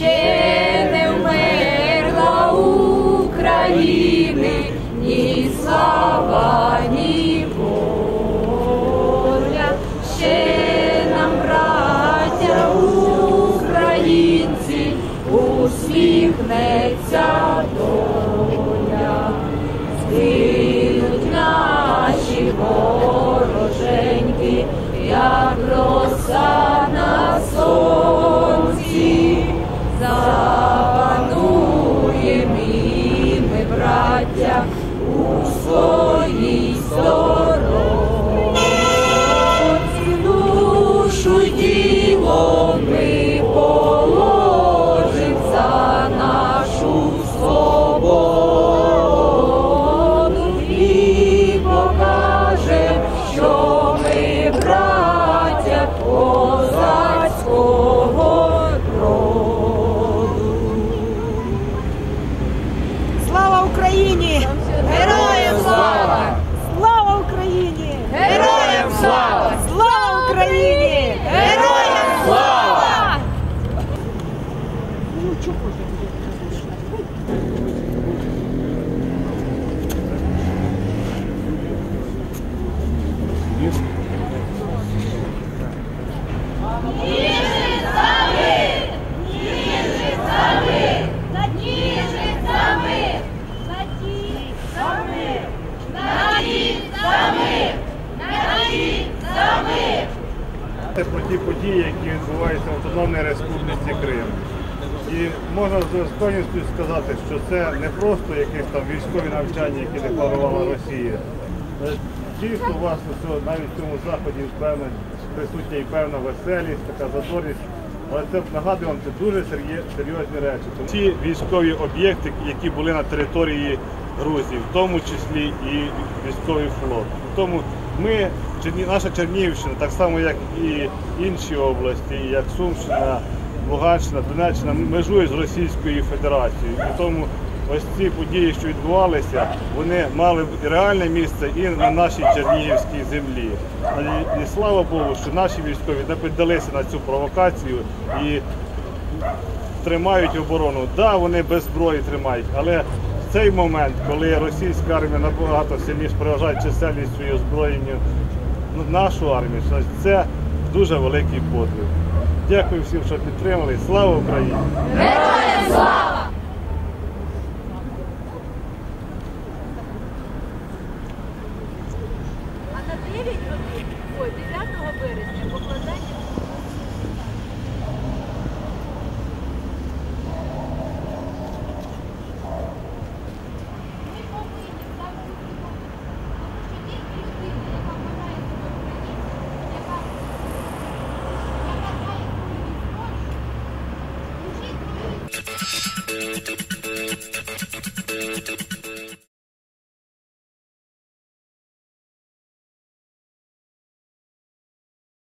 Ще усміхнеться доля. Згинуть наші вороженьки, як про ті події, які відбуваються в Автономній Республіці Крим. І можна з достойністю сказати, що це не просто якісь там військові навчання, які декларувала Росія. Е, Дійсно, власне, що навіть в цьому заході певна присутня і певна веселість, така задорість. Але це нагадую вам, це дуже серйозні речі. Тому ці військові об'єкти, які були на території Грузії, в тому числі і військовий флот. Тому ми, Черні- наша Чернігівщина, так само як і інші області, як Сумщина, Луганщина, Донеччина, межує з Російською Федерацією. І тому ось ці події, що відбувалися, вони мали реальне місце і на нашій Чернігівській землі. І, слава Богу, що наші військові не піддалися на цю провокацію і тримають оборону. Так, да, вони без зброї тримають, але в цей момент, коли російська армія набагато сильніше переважає чисельністю і озброєнню нашу армію, це дуже великий подвиг. Дякую всім, що підтримали. Слава Україні! Героям слава! 9 годин, ой, 9 березня